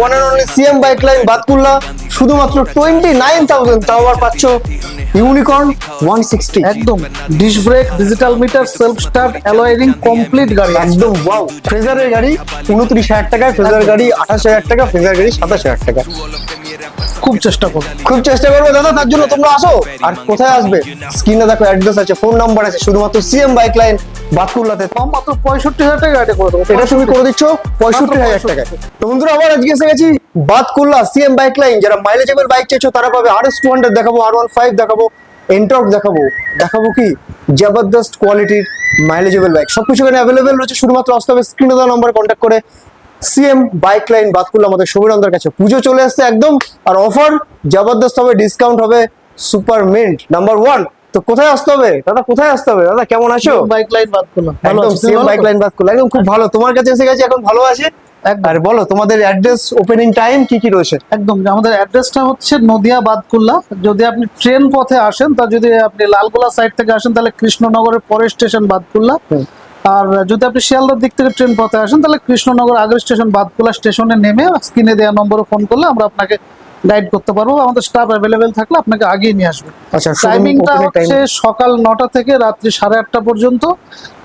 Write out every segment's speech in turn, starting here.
One and only CM bike line Batkulla শুধুমাত্র twenty nine thousand তাও আবার পাচ্ছ ইউনিকর্ন ওয়ান সিক্সটি একদম। Disc brake digital meter self start অ্যালোয়ারিং complete গাড়ি। একদম ওয়াও ফ্রেজারের গাড়ি উনত্রিশ হাজার টাকা ফ্রেজার গাড়ি আঠাশ হাজার টাকা ফ্রেজার গাড়ি সাতাশ হাজার টাকা। খুব চেষ্টা করো খুব চেষ্টা করবে দাদা তার জন্য তোমরা আসো। আর কোথায় আসবে? স্ক্রিনে দেখো অ্যাড্রেস আছে ফোন নাম্বার আছে শুধুমাত্র সিএম বাইক লাইন বাতকুল্লাতে কম মাত্র পঁয়ষট্টি হাজার টাকা গাড়ি করে দেবো। এটা তুমি করে দিচ্ছ পঁয়ষট্টি হাজার টাকা তো বন্ধুরা আবার আজকে এসে গেছি বাতকুল্লা সিএম বাইক লাইন যারা মাইলেজেবল বাইক চাইছো তারা পাবে আর এস টু হান্ড্রেড দেখাবো আর ওয়ান ফাইভ দেখাবো এন্টর্ক দেখাবো। দেখাবো কি? জবরদস্ত কোয়ালিটির মাইলেজেবল বাইক সবকিছু এখানে অ্যাভেলেবেল রয়েছে শুধুমাত্র আসতে হবে স্ক্রিনে দেওয়া নম্বরে কন্ট্যাক্ট করে। সিএম বাইক লাইন বাতকুল্লা আমাদের সমীরন্দার কাছে। পুজো চলে আসছে একদম আর অফার জবরদস্ত হবে ডিসকাউন্ট হবে সুপার মিন্ট নাম্বার ওয়ান তো কোথায় আসতে হবে? দাদা কোথায় আসতে হবে? দাদা কেমন আছো? বাইক লাইন বাদ করলাম একদম সিএম বাইক লাইন বাদ করল একদম খুব ভালো। তোমার কাছে এসে গেছে এখন ভালো আছে। আর বলো তোমাদের অ্যাড্রেস ওপেনিং টাইম কি কি রয়েছে? একদম আমাদের অ্যাড্রেসটা হচ্ছে নদিয়া বাদকুল্লা যদি আপনি ট্রেন পথে আসেন তা যদি আপনি লালগোলা সাইড থেকে আসেন তাহলে কৃষ্ণনগরের পরের স্টেশন বাদকুল্লা। আর যদি আপনি শিয়ালদার দিক থেকে ট্রেন পথে আসেন তাহলে কৃষ্ণনগর আগের স্টেশন বাদকুল্লা স্টেশনে নেমে স্ক্রিনে দেওয়া নম্বরে ফোন করলে আমরা আপনাকে গাইড করতে পারব আমাদের স্টাফ অ্যাভেলেবেল থাকলে আপনাকে আগিয়ে নিয়ে আসবে। আচ্ছা টাইমিংটা হচ্ছে সকাল নটা থেকে রাত্রি সাড়ে আটটা পর্যন্ত।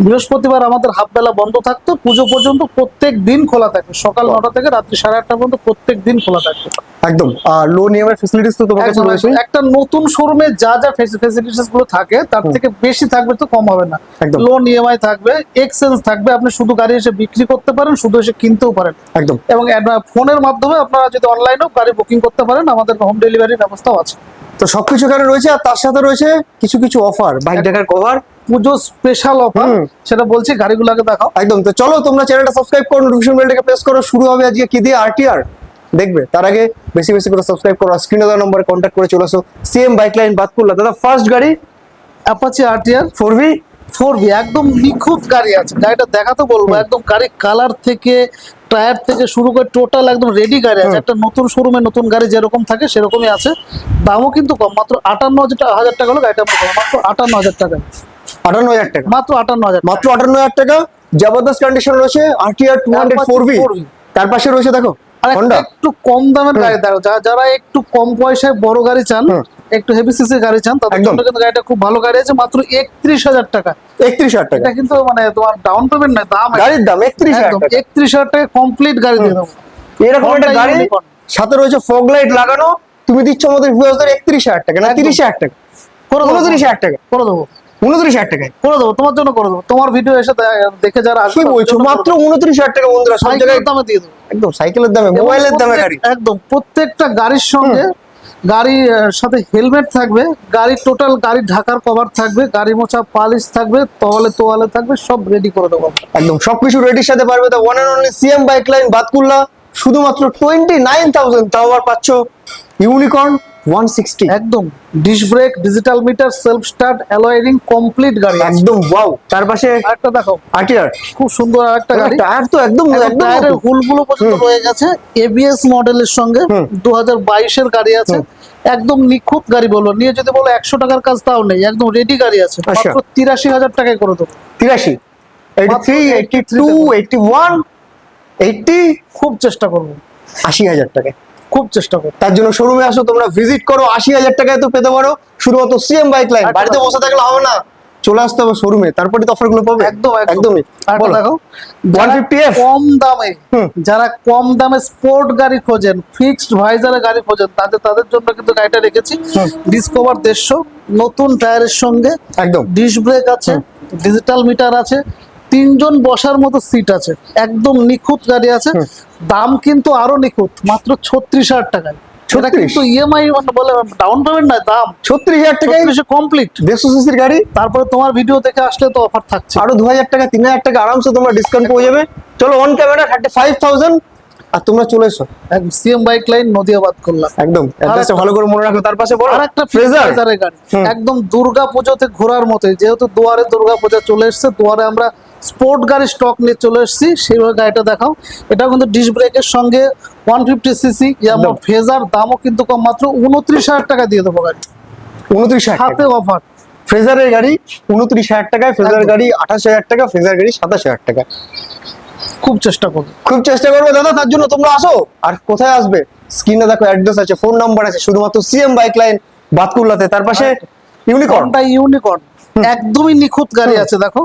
বৃহস্পতিবার আমাদের হাফ বেলা বন্ধ থাকতো পুজো পর্যন্ত প্রত্যেক দিন খোলা থাকে। সকাল নটা থেকে রাত্রি সাড়ে আটটা পর্যন্ত প্রত্যেক দিন খোলা থাকে একদম। আর লোন ইএমআই ফ্যাসিলিটিস তো তোমার কাছে রয়েছে। একটা নতুন শোরুমে যা যা ফেসিলিটিসগুলো থাকে তার থেকে বেশি থাকবে তো কম হবে না। একদম। লোন ইএমআই থাকবে এক্সচেঞ্জ থাকবে আপনি শুধু গাড়ি এসে বিক্রি করতে পারেন শুধু এসে কিনতেও পারেন। একদম। এবং ফোনের মাধ্যমে আপনারা যদি অনলাইনেও গাড়ি বুকিং করতে পারেন আমাদের হোম ডেলিভারির ব্যবস্থাও আছে। তো সবকিছু এখানে রয়েছে আর তার সাথে রয়েছে কিছু কিছু অফার বাইক দেখার কভার পুজো স্পেশাল অফার। সেটা বলছি গাড়িগুলোকে দেখাও। একদম। তো চলো তোমরা চ্যানেলটা সাবস্ক্রাইব করো নোটিফিকেশন বেলটাকে প্রেস করো শুরু হবে আজকে কি দিয়ে? আরটিআর দেখবে। তার আগে বেশি বেশি করে সাবস্ক্রাইব করো স্ক্রিনে দেওয়া নম্বরে কন্ট্যাক্ট করে চলে আসো। সিএম বাইক লাইন বাদ বাতকুল্লা। দাদা ফার্স্ট গাড়ি Apache RTR four V four B একদম নিখুঁত গাড়ি আছে। গাড়িটা দেখাতে বলব একদম গাড়ি কালার থেকে টায়ার থেকে শুরু করে টোটাল একদম রেডি গাড়ি আছে। একটা নতুন শোরুমে নতুন গাড়ি যেরকম থাকে সেরকমই আছে। দামও কিন্তু কম মাত্র আটান্ন হাজার টাকা হলো গাড়িটা মাত্র আটান্ন হাজার টাকা। আটান্ন হাজার টাকা। মাত্র আটান্ন হাজার। মাত্র আটান্ন হাজার টাকা। জবরদস্ত কন্ডিশন রয়েছে RTR two hundred four V 4V তার পাশে রয়েছে দেখো একটা কম দামের গাড়ি দেখো যারা একটু কম পয়সায় বড় গাড়ি চান একটু হেভি সিসি গাড়ি চান তাদের জন্য কিন্তু গাড়িটা খুব ভালো গাড়ি আছে মাত্র একত্রিশ হাজার টাকা। একত্রিশ হাজার টাকা। কিন্তু মানে তোমার ডাউন পেমেন্ট না দাম গাড়ির দাম একত্রিশ হাজার একত্রিশ হাজার টাকা কমপ্লিট গাড়ি দিয়ে দেবো। এরকম একটা গাড়ি সাথে রয়েছে ফগ লাইট লাগানো। তুমি দিচ্ছ আমাদের একত্রিশ হাজার টাকা না তিরিশ হাজার টাকা। করে দেবো। উনত্রিশ হাজার টাকা। করে দেবো। উনত্রিশ হাজার টাকায়। করে দেবো তোমার জন্য করে দেবো। তোমার ভিডিও এসে দেখে যারা আসবে বলছো মাত্র উনত্রিশ হাজার টাকা বন্ধুরা সব জায়গায় দামে দিয়ে দেবো। একদম সাইকেলের দামে মোবাইলের দামে গাড়ি। একদম প্রত্যেকটা গাড়ির সঙ্গে গাড়ির সাথে হেলমেট থাকবে গাড়ির টোটাল গাড়ির ঢাকার কভার থাকবে গাড়ি মোছা পালিশ থাকবে তোয়ালে তোয়ালে থাকবে সব রেডি করে দেবো একদম সবকিছু রেডির সাথে পারবে তো one and only CM bike line Batkulla শুধুমাত্র টোয়েন্টি নাইন থাউজেন্ড তাও আবার পাচ্ছ। ইউনিকর্ন ওয়ান সিক্সটি একদম। Disc brake digital meter self start অ্যালোয়ারিং complete গাড়ি একদম ওয়াও তার পাশে আরেকটা দেখো আরটিআর। খুব সুন্দর আরেকটা গাড়ি। টায়ার তো একদম একদম টায়ারের হুলগুলো পর্যন্ত রয়ে গেছে। এবিএস মডেলের সঙ্গে হুম। দু হাজার বাইশের গাড়ি আছে। একদম নিখুঁত গাড়ি বলো নিয়ে যদি বলো একশো টাকার কাজ তাও নেই। একদম রেডি গাড়ি আছে। আচ্ছা। মাত্র তিরাশি হাজার টাকায় করে দেবো। তিরাশি। Eighty three eighty two eighty one eighty খুব চেষ্টা করব। আশি হাজার টাকায়। খুব চেষ্টা করব। তার জন্য শোরুমে আসো তোমরা ভিজিট করো আশি হাজার টাকায় তো পেতে পারো। শুধুমাত্র সিএম বাইক লাইন। বাড়িতে বসে থাকলে হবে না। চলে আসতে হবে শোরুমে তারপরে তো অফারগুলো পাবে। একদম একদম। একদমই। আরেকটা বলো। দেখো কম দামে। যারা কম দামে স্পোর্ট গাড়ি খোঁজেন ফিক্সড ভাইজারের গাড়ি খোঁজেন তাদের তাদের জন্য কিন্তু গাড়িটা রেখেছি। ডিসকভার দেড়শো নতুন টায়ারের সঙ্গে। একদম। ডিশ ব্রেক আছে ডিজিটাল মিটার আছে তিনজন বসার মতো সিট আছে। একদম নিখুঁত গাড়ি আছে। দাম কিন্তু আরও নিখুঁত মাত্র ছত্রিশ হাজার টাকায়। এটা 36? কিন্তু ইএমআই বলে ডাউন পেমেন্ট নয় দাম। ছত্রিশ হাজার টাকায় কমপ্লিট দেড়শো সিসির গাড়ি? তারপরে তোমার ভিডিও দেখে আসলে তো অফার থাকছে। আরও দু হাজার টাকা তিন হাজার টাকা আরামসে তোমরা ডিসকাউন্ট পেয়ে যাবে। চলো on camera thirty five thousand আর তোমরা চলে এসো। সিএম বাইক লাইন নদিয়াবাদ করলাম একদম অ্যাড্রেসটা ভালো করে মনে রাখো তার পাশে ফ্রেজার গাড়ি। একদম দুর্গা পুজোতে ঘোরার মতো যেহেতু দুয়ারে দুর্গা পূজা চলে এসেছে দুয়ারে আমরা স্পোর্ট গাড়ি স্টক নিয়ে চলে এসেছি। সেইভাবে গাড়িটা দেখাও। এটা কিন্তু ডিশ ব্রেকের সঙ্গে one fifty CC Yamaha Fazer দামও কিন্তু কম মাত্র উনত্রিশ হাজার টাকা দিয়ে দেবো গাড়ি। উনত্রিশ হাজার হাতে অফার ফ্রেজারের গাড়ি উনত্রিশ হাজার টাকায় একদম। গাড়ি আঠাশ হাজার টাকা ফ্রেজার গাড়ি সাতাশ হাজার টাকা। খুব চেষ্টা করব। খুব চেষ্টা করব দাদা তার জন্য তোমরা আসো। আর কোথায় আসবে? স্ক্রিনে দেখো অ্যাড্রেস আছে ফোন নাম্বার আছে শুধুমাত্র সিএম বাইক লাইন বাতকুল্লাতে তার পাশে ইউনিকর্ন কোনটা ইউনিকর্ন একদমই নিখুঁত গাড়ি আছে দেখো।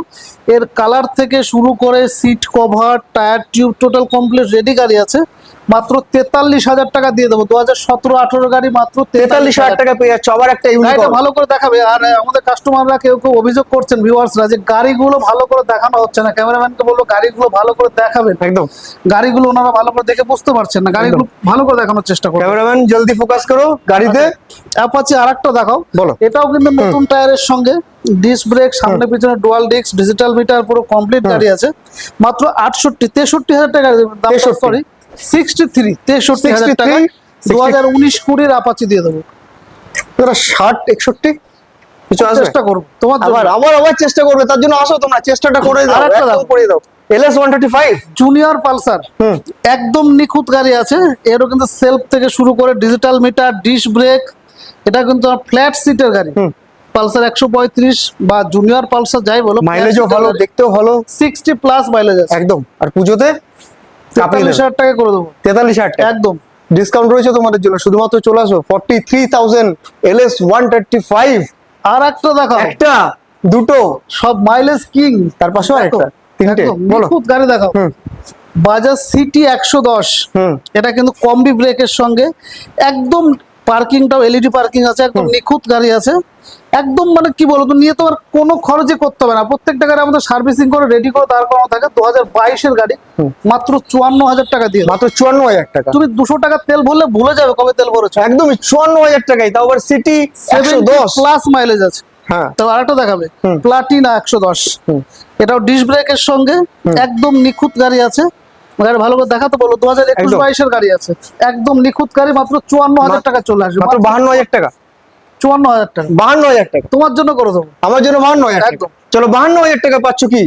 এর কালার থেকে শুরু করে seat cover tyre tube total complete ready গাড়ি আছে। মাত্র তেতাল্লিশ হাজার টাকা দিয়ে দেবো। দু হাজার সতেরো আঠারো গাড়ি মাত্র তেতাল্লিশ হাজার টাকা। পেয়ে যাচ্ছে। আবার একটা গাড়িটা ভালো করে দেখাবে। আর আমাদের কাস্টমাররা কেউ কেউ অভিযোগ করছেন ভিউয়ার্সরা যে গাড়িগুলো ভালো করে দেখানো হচ্ছে না। ক্যামেরাম্যানকে বলল গাড়িগুলো ভালো করে দেখাবেন। একদম। গাড়িগুলো ওনারা ভালো করে দেখে বুঝতে পারছেন না। গাড়িগুলো ভালো করে দেখানোর চেষ্টা করো ক্যামেরাম্যান জলদি ফোকাস করো। গাড়িতে। অ্যাপাচি আরেকটা দেখাও। বলো। এটাও কিন্তু নতুন টায়ারের সঙ্গে। ডিস্ক ব্রেক সামনে পিছনে ডুয়াল ডিস্ক ডিজিটাল মিটার পুরো কমপ্লিট গাড়ি আছে। মাত্র আটষট্টি তেষট্টি হাজার টাকা 63 সরি সিক্সটি থ্রি তেষট্টি হাজার টাকা। দু হাজার উনিশ কুড়ির আপাচি দিয়ে দেবো। ষাট একষট্টি কিছু চেষ্টা করব। তোমার আবার আবার আবার চেষ্টা করবে তার জন্য আসো তোমরা চেষ্টাটা করে দাও আরেকটা দাও। করে দাও LS one thirty five junior Pulsar. একদম নিখুঁত গাড়ি আছে এরও কিন্তু সেলফ থেকে শুরু করে ডিজিটাল মিটার ডিশ ব্রেক এটা কিন্তু ফ্ল্যাট সিটের গাড়ি। পালসার একশো পঁয়ত্রিশ বা জুনিয়র পালসার যাই বলো মাইলেজও ভালো দেখতেও ভালো। সিক্সটি প্লাস মাইলেজ আছে। একদম। আর পুজোতে তেতাল্লিশ হাজার টাকা করে দেবো। তেতাল্লিশ হাজার টাকা। একদম। ডিসকাউন্ট রয়েছে তোমাদের জন্য। শুধুমাত্র চলে আসো forty three thousand LS one thirty five আর একটা দেখো একটা দুটো। সব মাইলেজ কিং তার পাশেও একটা তিনটে। বলো। নিখুঁত গাড়ি দেখাও। বাজাজ সিটি একশো দশ। হুম। এটা কিন্তু কম্বি ব্রেকের সঙ্গে একদম পার্কিংটাও এলইডি পার্কিং আছে একদম নিখুঁত গাড়ি আছে। একদম মানে কি বলব নিয়ে তোমার কোনো খরচে করতে হবে না। প্রত্যেকটা গাড়ি আমাদের সার্ভিসিং করে রেডি করে দাঁড় করানো থাকে। দু হাজার বাইশের গাড়ি মাত্র চুয়ান্ন হাজার টাকা দিয়ে মাত্র চুয়ান্ন হাজার টাকা। তুমি দুশো টাকা তেল ভরলে ভুলে যাবে কবে তেল ভরেছো। একদমই চুয়ান্ন হাজার টাকায় তাও আবার সিটি একশো দশ। প্লাস মাইলেজ আছে। হ্যাঁ। তো আরেকটা দেখাবে। প্লাটিনা একশো দশ। এটাও ডিশ ব্রেকের সঙ্গে একদম নিখুঁত গাড়ি আছে। গাড়ি ভালো করে দেখাতে বলো দু হাজার একুশ বাইশের গাড়ি আছে। একদম নিখুঁত গাড়ি মাত্র চুয়ান্ন হাজার টাকা চলে আসবে। মাত্র বাহান্ন হাজার টাকা। চুয়ান্ন হাজার টাকা। বাহান্ন হাজার টাকা। তোমার জন্য করে দেবো। আমার জন্য বাহান্ন হাজার একদম। চলো বাহান্ন হাজার টাকা পাচ্ছ কি?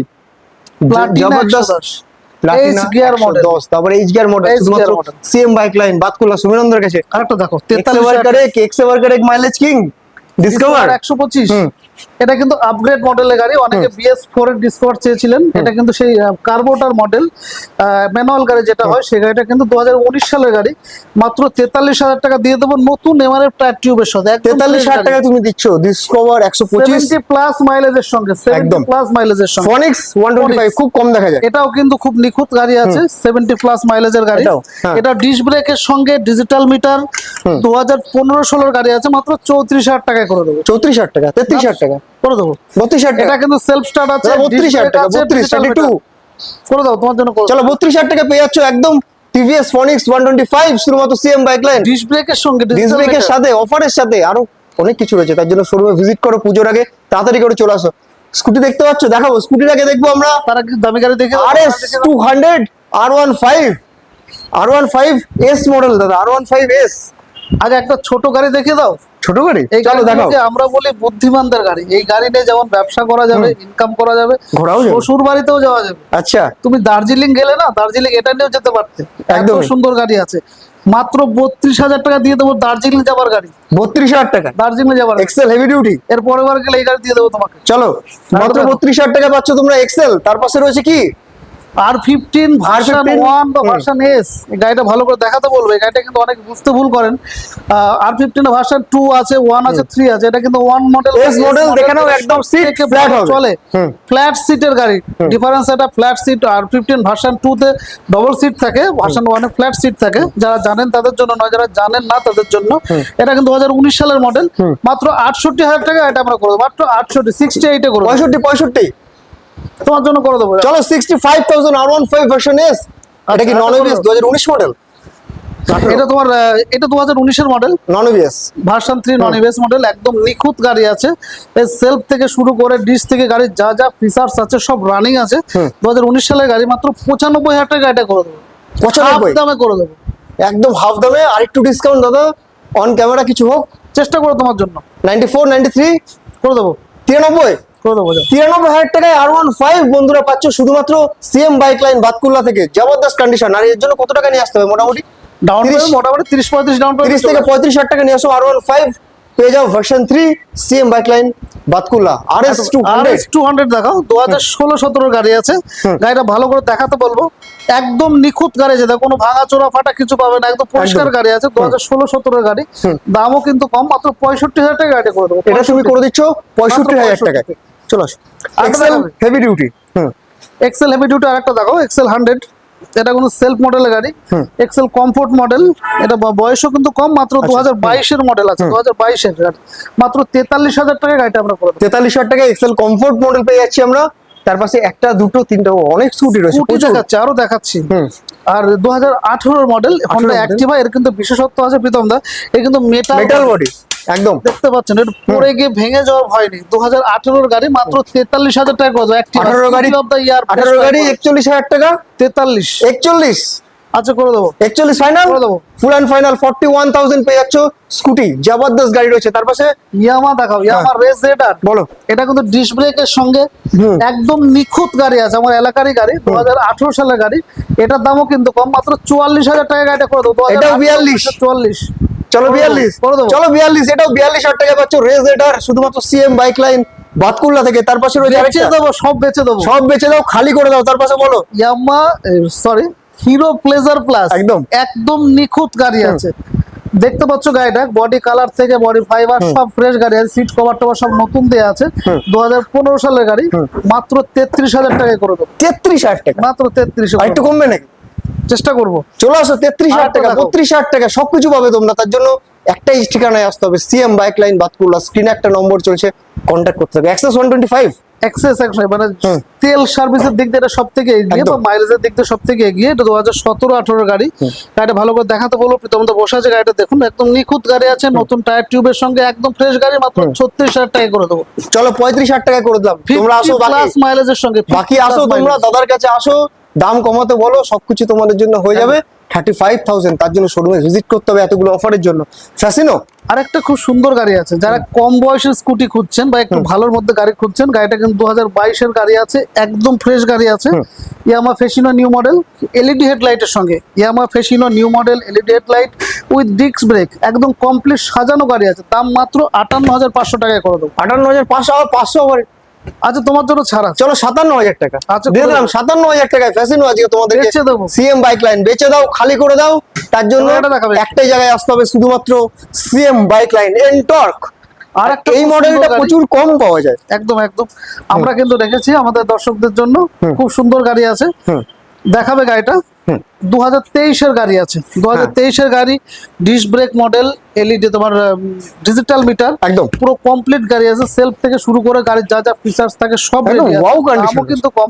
জবরদস্ত। তারপরে H gear model CM bike line কাছে। আরেকটা দেখো তেতাল্লিশ মাইলেজ কিং ডিসকভার একশো পঁচিশ। এটা কিন্তু আপগ্রেড মডেলের গাড়ি। অনেকে বিএস ফোর এর ডিসকভার চেয়েছিলেন। এটা কিন্তু সেই কার্বোটার মডেল ম্যানুয়াল গাড়ি যেটা হয় সেই গাড়িটা কিন্তু দু সালের গাড়ি। মাত্র তেতাল্লিশ হাজার টাকা দিয়ে দেবো নতুন এমআরএফ টায়ার টিউবের সাথে। তেতাল্লিশ হাজার টাকা তুমি দিচ্ছ। ডিসকভার একশো পঁচিশ। প্লাস মাইলেজের সঙ্গে একদম। প্লাস মাইলেজের সঙ্গে। ফনিক্স ওয়ান টোয়েন্টি ফাইভ খুব কম দেখা যায়। এটাও কিন্তু খুব নিখুঁত গাড়ি আছে সেভেন্টি প্লাস মাইলেজের গাড়ি। হ্যাঁ। এটা ডিশ ব্রেকের সঙ্গে ডিজিটাল মিটার দু হাজার পনেরো ষোলোর গাড়ি আছে মাত্র চৌত্রিশ হাজার টাকায় করে দেবো। চৌত্রিশ হাজার টাকা তেত্রিশ হাজার টাকা? করে দেবো। বত্রিশ হাজার টাকা? কিন্তু সেলফ স্টার্ট আছে বত্রিশ হাজার টাকা বত্রিশ থার্টি টু করে দাও তোমার জন্য চলো বত্রিশ হাজার টাকা পেয়ে যাচ্ছ একদম TVS Phoenix one twenty five শুধুমাত্র সিএম বাইক লাইন ডিশ ব্রেকের সঙ্গে ডিস ব্রেকের সাথে অফারের সাথে আরও অনেক কিছু রয়েছে তার জন্য শোরুমে ভিজিট করো পুজোর আগে তাড়াতাড়ি করে চলে আসো। স্কুটি দেখতে পাচ্ছ? দেখাবো স্কুটির আগে দেখব আমরা। তারা কি দামি গাড়ি দেখে R S two hundred R one five R one five S model দাদা আর ওয়ান ফাইভ এস আগে একটা ছোট গাড়ি দেখে দাও। ছোট গাড়ি? এই চলো দেখাও। গাড়িগুলোকে আমরা বলি বুদ্ধিমানদের গাড়ি। এই গাড়ি নিয়ে যেমন ব্যবসা করা যাবে ইনকাম করা যাবে ঘোরাও যাবে। শ্বশুর বাড়িতেও যাওয়া যাবে। আচ্ছা। তুমি দার্জিলিং গেলে না দার্জিলিং এটা নিয়েও যেতে পারতে। একদম সুন্দর গাড়ি আছে। মাত্র বত্রিশ হাজার টাকা দিয়ে দেবো দার্জিলিং যাবার গাড়ি। বত্রিশ হাজার টাকা? দার্জিলিং যাবার এক্সেল হেভি ডিউটি এর পরের বার গেলে এই গাড়ি দিয়ে দেবো তোমাকে। চলো মাত্র বত্রিশ হাজার টাকা পাচ্ছ তোমরা এক্সেল তার পাশে রয়েছে কি? আর ফিফটিন ভার্সন ওয়ান বা ভার্সন এস এই গাড়িটা ভালো করে দেখাতে বলবে। এই গাড়িটা কিন্তু অনেক বুঝতে ভুল করেন। আর ফিফটিন ভার্সন টু আছে ওয়ান আছে থ্রি আছে। এটা কিন্তু ওয়ান মডেল S model দেখে নাও, একদম flat হবে। চলে। ফ্ল্যাট সিটের গাড়ি। ডিফারেন্স এটা flat seat R fifteen version two তে ডবল সিট থাকে ভার্সন ওয়ানে ফ্ল্যাট সিট থাকে। যারা জানেন তাদের জন্য নয় যারা জানেন না তাদের জন্য। এটা কিন্তু দু হাজার উনিশ সালের মডেল মাত্র আটষট্টি হাজার টাকা এটা আমরা করব মাত্র আটষট্টি সিক্সটি এইটে করব পঁয়ষট্টি পঁয়ষট্টি। তোমার জন্য করে দেবো। চলো sixty five thousand R one five version S এটা কি আচ্ছা, নন এবিএস আচ্ছা, দু হাজার উনিশ মডেল এটা তোমার এটা দু হাজার উনিশের model non ABS version three non ইভেস model একদম নিখুঁত গাড়ি আছে। এর সেলফ থেকে শুরু করে ডিশ থেকে গাড়ির যা যা ফিচার্স আছে সব রানিং আছে। দু হাজার উনিশ সালের গাড়ি মাত্র পঁচানব্বই হাজার টাকা গাড়িটা করে দেবো। পঁচানব্বই? দামে করে দেবো। একদম হাফ দামে আরেকটু ডিসকাউন্ট দাদা অন ক্যামেরা কিছু হোক। চেষ্টা করো তোমার জন্য। নাইনটি ফোর নাইনটি থ্রি করে দেবো। তিরানব্বই? করে দেবো তিরানব্বই হাজার টাকায় আর ওয়ান ফাইভ বন্ধুরা পাচ্ছ শুধুমাত্র সিএম বাইক লাইন বাতকুল্লা থেকে। জবরদস্ত কন্ডিশন আর এর জন্য কত টাকা নিয়ে আসতে হবে মোটামুটি? ডাউন মোটামুটি তিরিশ পঁয়ত্রিশ ডাউন তিরিশ থেকে পঁয়ত্রিশ হাজার টাকা নিয়ে আসো আর ওয়ান ফাইভ পেয়ে যাও version three CM bike line Batkulla. R S two hundred two hundred দেখাও। দু হাজার ষোলো সতেরো গাড়ি আছে। গাড়িটা ভালো করে দেখাতে বলব। একদম নিখুঁত গাড়ি দেখো, কোনো ভাঙা চোরা ফাটা কিছু পাবে না। একদম পরিষ্কার গাড়ি আছে। দু হাজার ষোলো সতেরো গাড়ি। দামও কিন্তু কম। মাত্র পঁয়ষট্টি হাজার টাকা গাড়ি করে দেবো। এটা তুমি করে দিচ্ছ পঁয়ষট্টি হাজার 65 টাকায়। চলো আসো। XL heavy duty hmm. XL heavy duty আরেকটা দেখো এক্সেল হান্ড্রেড এটা কোনো সেলফ মডেলের গাড়ি। এক্সেল কমফোর্ট মডেল এটা বয়সও কিন্তু কম মাত্র আচ্ছা, দু হাজার বাইশের মডেল আছে দু হাজার বাইশের গাড়ি। মাত্র তেতাল্লিশ হাজার টাকা গাড়িটা আমরা করে দেবো। তেতাল্লিশ হাজার টাকায় এক্সেল কমফোর্ট মডেল পেয়ে যাচ্ছি আমরা। তার পাশে একটা দুটো তিনটা অনেক স্কুটি রয়েছে প্রচুর। দেখাচ্ছে আরও দেখাচ্ছি। আর দু হাজার মডেল হন্ডা অ্যাক্টিভা এর কিন্তু বিশেষত্ব আছে প্রীতম দা। এর কিন্তু মেটাল মেটাল বডি একদম। দেখতে পাচ্ছেন এটা পড়ে গিয়ে ভেঙে যাওয়ার ভয় নেই দু হাজার আঠেরোর গাড়ি মাত্র তেতাল্লিশ হাজার টাকা কত অ্যাক্টিভা 18 গাড়ি- অফ দ্য ইয়ার আঠারো গাড়ি একচল্লিশ হাজার টাকা? তেতাল্লিশ। একচল্লিশ? আচ্ছা করে দেবো। একচল্লিশ ফাইনাল করে দেবো। Full and final forty one thousand পেয়ে যাচ্ছ স্কুটি জবরদস্ত গাড়ি রয়েছে। তার পাশে ইয়ামা দেখাও ইয়ামা রেস জেটার বলো। এটা কিন্তু ডিস ব্রেকের সঙ্গে একদম নিখুঁত গাড়ি আছে আমার এলাকারই গাড়ি দু হাজার আঠারো সালের গাড়ি। এটার দামও কিন্তু কম মাত্র চুয়াল্লিশ হাজার টাকা গাড়িটা করে দেবো এটাও 42 চুয়াল্লিশ। চলো বিয়াল্লিশ। চলো বিয়াল্লিশ এটাও বিয়াল্লিশ হাজার টাকা পাচ্ছ রেজ এটার শুধুমাত্র সিএম বাইক লাইন বাতকুল্লা থেকে। তার পাশে রয়েছে সব বেচে দেবো। সব বেচে দাও খালি করে দাও। তার পাশে বলো। Yamaha sorry Hero Pleasure Plus একদম। একদম নিখুঁত গাড়ি আছে। দেখতে পাচ্ছ গাড়িটা বডি কালার থেকে বডি ফাইবার সব ফ্রেশ গাড়ি আছে সিট কভার টভার সব নতুন দেয়া আছে। দু হাজার পনেরো সালের গাড়ি মাত্র তেত্রিশ হাজার টাকায় করে দেবো। তেত্রিশ হাজার টাকা? মাত্র তেত্রিশ একটু কমবে নাকি? চেষ্টা করব। চলে আসো তেত্রিশ হাজার টাকা বত্রিশ হাজার টাকা সবকিছু পাবে তোমরা। তার জন্য একটাই ঠিকানায় আসতে হবে সিএম বাইক লাইন বাতকুল্লা স্ক্রিনে একটা নম্বর চলছে কন্ট্যাক্ট করতে হবে। Access one twenty five Access মানে তেল সার্ভিসের দিক দিয়ে এটা সব থেকে এগিয়ে। বা মাইলেজের দিক দিয়ে সব থেকে এগিয়ে এটা দু হাজার সতেরো আঠারো গাড়ি। গাড়িটা ভালো করে দেখাতে বলো প্রীতম তো বসে আছে গাড়িটা দেখুন একদম নিখুঁত গাড়ি আছে নতুন টায়ার টিউবের সঙ্গে একদম ফ্রেশ গাড়ি মাত্র ছত্রিশ হাজার টাকা করে দেবো। চলো পঁয়ত্রিশ হাজার টাকা করে দিলাম তোমরা আসো প্লাস মাইলেজের সঙ্গে বাকি আসো তোমরা দাদার কাছে আসো দাম কমাতে বলো সবকিছু তোমাদের জন্য হয়ে। যাবে। থার্টি ফাইভ থাউজেন্ড তার জন্য শোরুমে ভিজিট করতে হবে এতগুলো অফারের জন্য। ফ্যাসিনো আরেকটা খুব সুন্দর গাড়ি আছে। যারা কম বয়সের স্কুটি খুঁজছেন বা একটু ভালোর মধ্যে গাড়ি খুঁজছেন গাড়িটা কিন্তু দু হাজার বাইশের গাড়ি আছে একদম ফ্রেশ গাড়ি আছে। Yamaha Fascino new model LED হেডলাইটের সঙ্গে। Yamaha Fascino new model LED headlight with disc brake একদম কমপ্লিট সাজানো গাড়ি আছে। দাম মাত্র আটান্ন হাজার পাঁচশো টাকায় করে দেবো। আটান্ন হাজার পাঁচশো আবার পাঁচশো আবার আচ্ছা তোমার জন্য ছাড়া চলো সাতান্ন হাজার টাকা। আচ্ছা, দিয়ে দিলাম সাতান্ন হাজার টাকায় ফ্যাসিনো আজকে তোমাদের বেচে দেবো। সিএম বাইক লাইন বেচে দাও খালি করে দাও। তার জন্য। একটাই জায়গায় আসতে হবে শুধুমাত্র সিএম বাইক লাইন এনটর্ক আর আর একটা এই মডেলটা প্রচুর কম পাওয়া যায়। একদম একদম। আমরা কিন্তু রেখেছি আমাদের দর্শকদের জন্য খুব সুন্দর গাড়ি আছে। দেখাবে গাড়িটা? দু হাজার তেইশের গাড়ি আছে। দু হাজার তেইশের গাড়ি ডিস ব্রেক মডেল এলইডি তোমার ডিজিটাল মিটার একদম। পুরো কমপ্লিট গাড়ি আছে। সেলফ থেকে শুরু করে গাড়ির যা যা ফিচার্স থাকে সব দামও কিন্তু কম।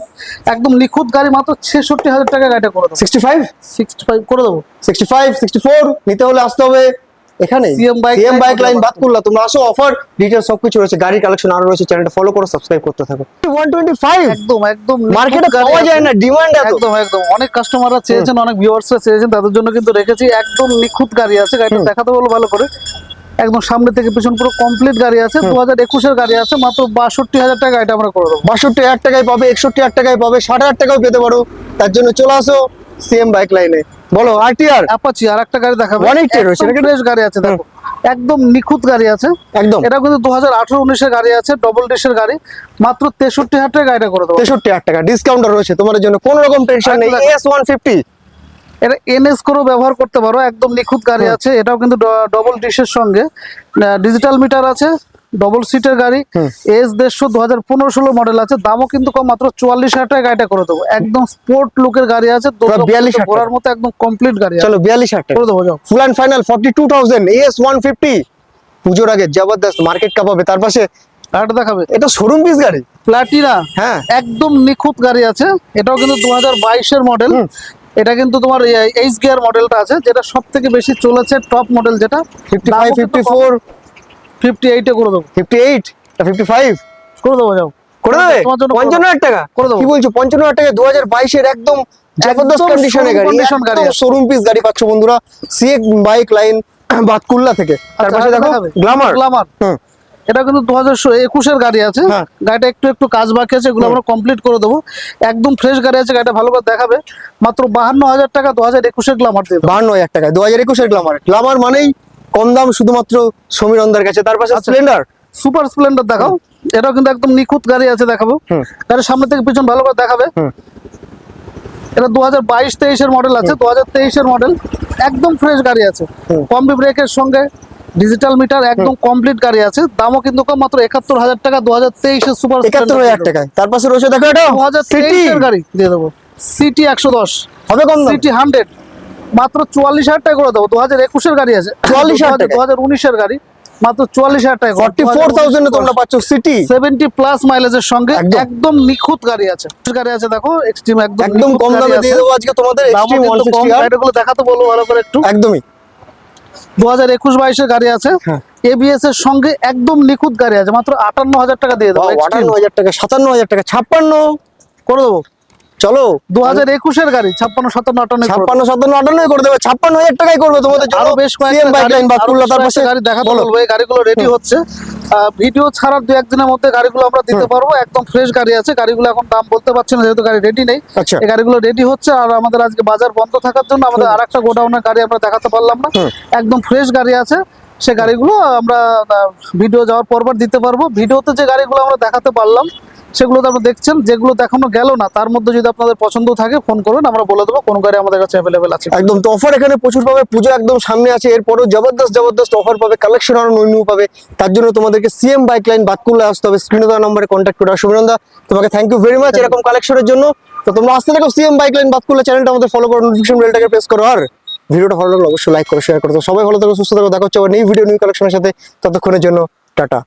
একদম নিখুঁত গাড়ি মাত্র ছেষট্টি হাজার টাকা গাড়িটা করে দেবো। সিক্সটি ফাইভ সিক্সটি ফাইভ করে দেবো। সিক্সটি ফাইভ সিক্সটি ফোর নিতে হলে আসতে হবে। এখানে সিএম বাইক লাইন বাদ করলা তোমরা আসো অফার সবকিছু রয়েছে গাড়ির কালেকশন আরও রয়েছে চ্যানেলটা ফলো করো সাবস্ক্রাইব করতে থাকো। ওয়ান টোয়েন্টি ফাইভ একদম একদম মার্কেটে পাওয়া যায় না ডিমান্ড এত। একদম একদম অনেক কাস্টমাররা চেয়েছেন অনেক ভিউয়ার্সরা চেয়েছেন তাদের জন্য কিন্তু রেখেছি একদম নিখুঁত গাড়ি আছে গাড়িটা দেখাতে বলো ভালো করে। একদম সামনে থেকে পিছন পুরো কমপ্লিট গাড়ি আছে দু হাজার একুশের গাড়ি আছে মাত্র বাষট্টি হাজার টাকা এটা আমরা করে দেবো। বাষট্টি হাজার টাকায় পাবে একষট্টি হাজার টাকায় পাবে ষাট হাজার টাকাও পেতে পারো। তার জন্য চলে আসো সিএম বাইক লাইনে বলো আরটিআর অ্যাপাচি আর একটা গাড়ি দেখাবো। 180 রয়েছে নাকি? ফ্রেশ গাড়ি আছে? দেখো একদম নিখুঁত গাড়ি আছে। একদম। এটা কিন্তু দু হাজার আঠারো উনিশের গাড়ি আছে ডবল ডিশের গাড়ি। মাত্র তেষট্টি হাজার টাকা গাড়িটা করে দেবো। তেষট্টি হাজার টাকা ডিসকাউন্ট রয়েছে। তোমাদের জন্য কোনো রকম টেনশন নেই। এস ওয়ান ফিফটি এটা এনএস করেও ব্যবহার করতে পারো একদম নিখুঁত গাড়ি আছে। এটাও কিন্তু ডবল ডিশের সঙ্গে। ডিজিটাল মিটার আছে। ডবল সিটের গাড়ি। এস দেড়শো দু হাজার পনেরো ষোলো মডেল আছে। দামও কিন্তু কম মাত্র চুয়াল্লিশ হাজার টাকা গাড়িটা করে দেবো। একদম স্পোর্ট লুকের গাড়ি আছে। পুরো 42 হাজার ঘোরার মতো একদম কমপ্লিট গাড়ি চলো বিয়াল্লিশ হাজার করে দেবো যাও। Full and final forty two thousand S one fifty পুজোর আগে জবরদস্ত মার্কেট কাপাবে। তার পাশে আরেকটা দেখাবে। এটা শোরুম পিস গাড়ি। প্লাটিনা হ্যাঁ। একদম নিখুঁত গাড়ি আছে। এটাও কিন্তু দু হাজার বাইশের মডেল এটা কিন্তু তোমার এইচ গিয়ার মডেলটা আছে যেটা সব থেকে বেশি চলেছে টপ মডেল যেটা। Fifty five fifty four fifty এইটে করে দেবো। ফিফটি এইট ফিফটি ফাইভ করে দেবো যাও। করে দেবে? পঞ্চান্ন হাজার টাকা? করে দেবো। কি বলছো? পঞ্চান্ন হাজার টাকা দু হাজার বাইশের একদম জবরদস্ত কন্ডিশনে গাড়ি শোরুম পিস গাড়ি পাচ্ছ বন্ধুরা। সিএক বাইক লাইন বাতকুল্লা থেকে। তার আচ্ছা, পাশে দেখো? গ্লামার গ্লামার হুম। এটা কিন্তু দু হাজার একুশের গাড়ি আছে। হ্যাঁ। গাড়িটা একটু একটু কাজ বাকি আছে এগুলো আমরা কমপ্লিট করে দেবো। একদম ফ্রেশ গাড়ি আছে গাড়িটা ভালো করে দেখাবে। মাত্র বাহান্ন হাজার টাকা দু হাজার একুশের গ্লামার দেবো। বাহান্ন হাজার টাকা দু হাজার একুশের গ্লামার গ্লামার মানেই কম দাম শুধুমাত্র সমীরন্দার কাছে। তার পাশে। স্প্লেন্ডার সুপার স্প্লেন্ডার দেখাও। এটাও কিন্তু একদম নিখুঁত গাড়ি আছে দেখাবো। গাড়ির সামনে থেকে পিছন ভালো করে দেখাবে। এটা দু হাজার বাইশ তেইশের মডেল আছে দু হাজার তেইশের মডেল একদম ফ্রেশ গাড়ি আছে। কম্বি ব্রেকের সঙ্গে ডিজিটাল মিটার একদম কমপ্লিট গাড়ি আছে। দামও কিন্তু কম মাত্র একাত্তর হাজার টাকা দু হাজার তেইশের সুপার একাত্তর হাজার টাকায় তার পাশে রয়েছে দেখো এটা দু হাজার তেইশের গাড়ি দিয়ে দেবো। সিটি একশো দশ। হবে কম দাম? সিটি হান্ড্রেড মাত্র চুয়াল্লিশ হাজার টাকা করে দেবো। দু হাজার একুশের গাড়ি আছে। 44,000 টাকা? দু হাজার উনিশের গাড়ি মাত্র চুয়াল্লিশ হাজার টাকা। ফর্টি ফোর থাউজেন্ডে তোমরা পাচ্ছ সিটি সেভেন্টি প্লাস মাইলেজের সঙ্গে একদম। নিখুঁত গাড়ি আছে। গাড়ি আছে দেখো এক্সট্রিম একদম একদম কম দামে দিয়ে দেবো আজকে তোমাদের এক্সট্রিম ওয়ান সিক্সটি গাড়িগুলো দেখাতে বলব ভালো করে একটু। একদমই। দু হাজার একুশ বাইশের গাড়ি আছে। হ্যাঁ। এবিএস এর সঙ্গে একদম নিখুঁত গাড়ি আছে মাত্র আটান্ন হাজার টাকা দিয়ে দেবো। আটান্ন হাজার টাকা সাতান্ন হাজার টাকা ছাপ্পান্ন। করে দেবো। চলো। দু হাজার একুশের গাড়ি ছাপ্পান্ন সাতান্ন আটান্ন ছাপ্পান্ন সাতান্ন আটান্নই করে দেবে। ছাপ্পান্ন হাজার টাকাই করবে তোমাদের আরও বেশ কয়েকটা বাইক গাড়ি লাইন তার পাশে গাড়ি দেখাতে বলো। বলব এই গাড়িগুলো রেডি হচ্ছে। ভিডিও ছাড়ার দু একদিনের মধ্যে গাড়িগুলো আমরা দিতে পারব। একদম ফ্রেশ গাড়ি আছে। গাড়িগুলো এখন দাম বলতে পারছি না যেহেতু গাড়ি রেডি নেই। আচ্ছা। এই গাড়িগুলো রেডি হচ্ছে। আর আমাদের আজকে বাজার বন্ধ থাকার জন্য আমাদের আর একটা গোডাউনের গাড়ি আমরা দেখাতে পারলাম না। একদম ফ্রেশ গাড়ি আছে। সে গাড়িগুলো আমরা ভিডিও যাওয়ার পরপর দিতে পারব। ভিডিওতে যে গাড়িগুলো আমরা দেখাতে পারলাম সেগুলো তো আপনারা দেখছেন যেগুলো দেখানো গেল না তার মধ্যে যদি আপনাদের পছন্দ থাকে ফোন করুন আমরা বলে দেবো কোন গাড়ি আমাদের কাছে অ্যাভেলেবেল আছে একদম তো অফার এখানে প্রচুর পাবে পুজো একদম সামনে আছে এরপরও জবরদস্ত জবরদস্ত অফার পাবে কালেকশন আরও নয় নিউ পাবে তার জন্য তোমাদেরকে সিএম বাইক লাইন বাদ করলে আসতে হবে স্ক্রিনে দেওয়া নম্বরে কন্ট্যাক্ট করে। সুবিনন্দা তোমাকে থ্যাংক ইউ ভেরি মাচ এরকম কালেকশনের জন্য। তো তোমরা আসতে থাকো সিএম বাইক লাইন বাদ করলে চ্যানেলটা আমাদের ফলো করো নোটিফিকেশন বেলটাকে প্রেস করো আর ভিডিওটা ভালো লাগলে অবশ্যই লাইক করো শেয়ার করো। সবাই ভালো থাকো সুস্থ থাকো দেখা হচ্ছে আবার নিউ ভিডিও নিউ কালেকশনের সাথে ততক্ষণের জন্য টাটা।